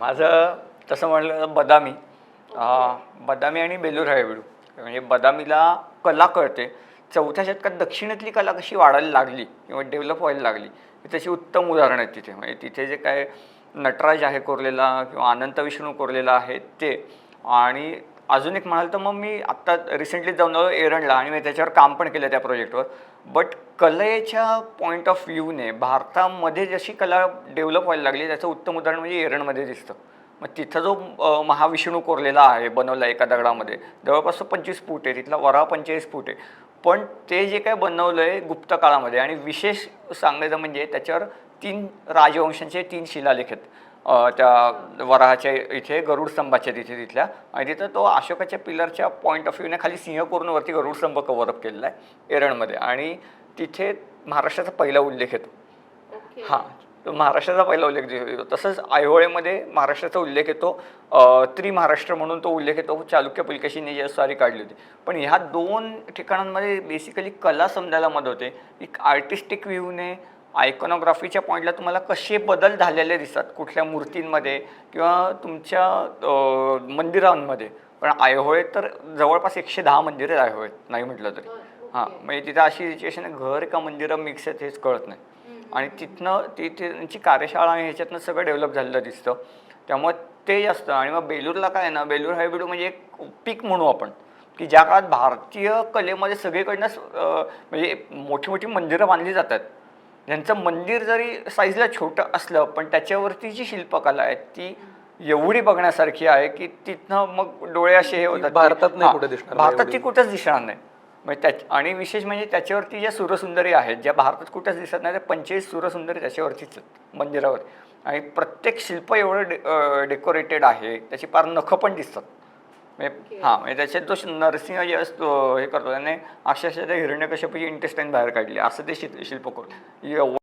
माझं तसं म्हणलं बदामी. बदामी आणि बेलूर हळेबीडू म्हणजे बदामीला कला कळते. चौथ्या शतकात दक्षिणेतली कला कशी वाढायला लागली किंवा डेव्हलप व्हायला लागली तशी उत्तम उदाहरण आहेत तिथे. म्हणजे तिथे जे काय नटराज आहे कोरलेला किंवा अनंत विष्णू कोरलेला आहे ते. आणि अजून एक म्हणाल तर मग मी आत्ता रिसेंटली जाऊन आलो एरणला आणि मी त्याच्यावर काम पण केलं त्या प्रोजेक्टवर बट कलेच्या पॉईंट ऑफ व्ह्यूने भारतामध्ये जशी कला डेव्हलप व्हायला लागली त्याचं उत्तम उदाहरण म्हणजे एरणमध्ये दिसतं. मग तिथं जो महाविष्णू कोरलेला आहे बनवला एका दगडामध्ये जवळपास पंचवीस फूट आहे तिथला वरा पंचेचाळीस फूट आहे. पण ते जे काय बनवलं आहे गुप्त काळामध्ये आणि विशेष सांगायचं म्हणजे त्याच्यावर तीन राजवंशांचे तीन शिलालेख आहेत. त्या वराहाच्या इथे गरुड स्तंभाच्या तिथे तिथल्या. आणि तिथं तो अशोकाच्या पिलरच्या पॉईंट ऑफ व्ह्यूने खाली सिंह करून वरती गरुड स्तंभ कव्हरअप केलेला आहे एरळमध्ये आणि तिथे महाराष्ट्राचा पहिला उल्लेख येतो. हां तो महाराष्ट्राचा पहिला उल्लेख येतो तसंच ऐहोळेमध्ये महाराष्ट्राचा उल्लेख येतो. अ, त्रिमहाराष्ट्र म्हणून तो उल्लेख येतो. चालुक्य पुलकेशीने जी स्वारी काढली होती. पण ह्या दोन ठिकाणांमध्ये बेसिकली कला समजायला मदत होते. एक आर्टिस्टिक व्ह्यूने आयकॉनोग्राफीच्या पॉईंटला तुम्हाला कसे बदल झालेले दिसतात? कुठल्या मूर्तींमध्ये किंवा तुमच्या मंदिरांमध्ये? पण ऐहोळे तर जवळपास एकशे दहा मंदिरं आहे ऐहोळेत नाही म्हटलं तरी. हां म्हणजे तिथं अशी सिच्युएशन आहे घर का मंदिरं मिक्स आहेत हेच कळत नाही. आणि तिथनं ती त्यांची कार्यशाळा आणि ह्याच्यातनं सगळं डेव्हलप झालेलं दिसतं. त्यामुळे ते जास्त. आणि मग बेलूरला काय ना बेलूर हायबिडू म्हणजे एक पीक म्हणू आपण की ज्या काळात भारतीय कलेमध्ये सगळीकडनं म्हणजे मोठी मोठी मंदिरं बांधली जातात. ज्यांचं मंदिर जरी साईजला छोटं असलं पण त्याच्यावरती जी शिल्पकला आहे ती एवढी बघण्यासारखी आहे की तिथनं मग डोळे असे हे होतात भारतात नाही कुठे दिसणार भारतात. ती कुठंच दिसणार नाही. म्हणजे त्या आणि विशेष म्हणजे त्याच्यावरती ज्या सुरसुंदरी आहेत ज्या भारतात कुठंच दिसत नाही त्या पंचेचाळीस सुरसुंदरी त्याच्यावरतीच मंदिरावर. आणि प्रत्येक शिल्प एवढं डे डेकोरेटेड आहे त्याची पार नखं पण दिसतात. म्हणजे हां म्हणजे त्याच्यात श- नरसिंह जे असतो हे करतो त्याने अक्षरशः त्या हिरण्यकश्यपूची इंटेस्टाईन बाहेर काढली. असं ते शिल्प एवढं